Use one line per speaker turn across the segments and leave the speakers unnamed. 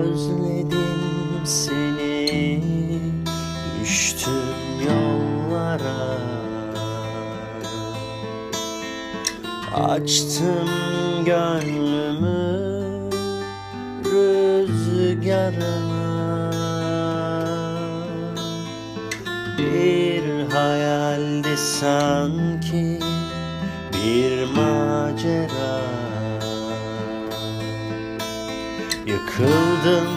özledim seni Düştüm yollara. Açtım gönlümü rüzgarına. Bir hayaldi sanki bir macera Yıkıldım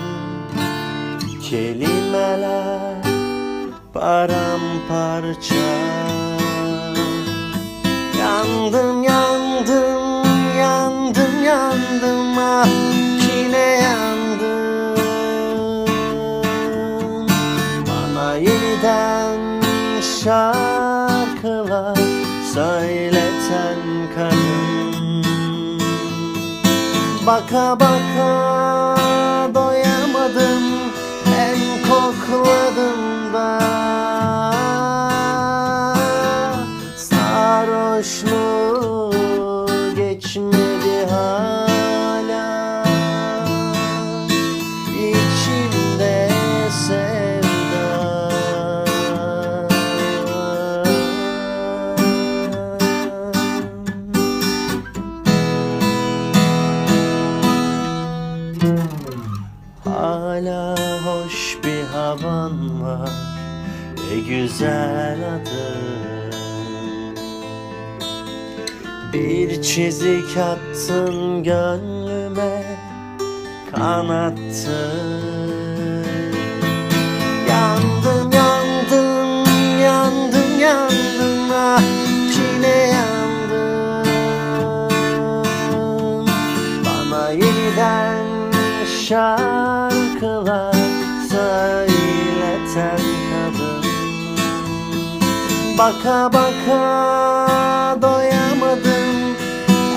kelimeler paramparça. Yandım yandım yandım yandım ah yine yandım. Bana yeniden şarkılar söyleten kadın. Baka baka hoş bir havan var. Ve güzel adın Bir çizik attın gönlüme kanattın Yandım yandım yandım yandım ah yine yandım Bana yeniden şarkılar Baka baka doyamadım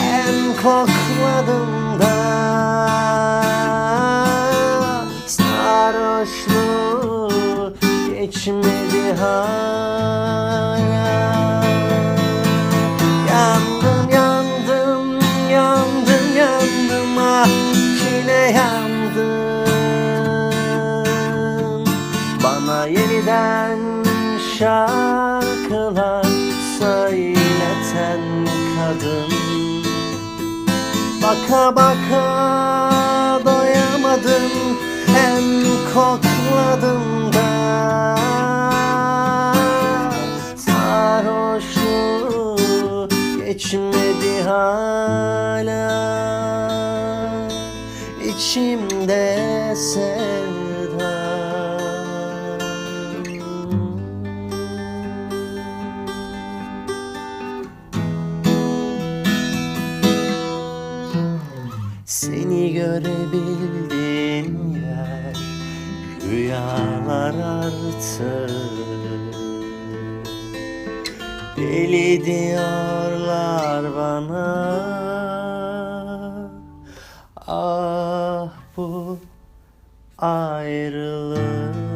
hem kokladım da Sarhoşluğu geçmedi hala Yandım yandım yandım yandım ah yine yandım. Bana yeniden şarkılar söyleten kadın. Baka baka doyamadım hem kokladım da. Sarhoşluğu geçmedi hala. İçimde sevda Seni görebildiğim yer Rüyalar artık. Deli diyorlar bana Ah bu ayrılık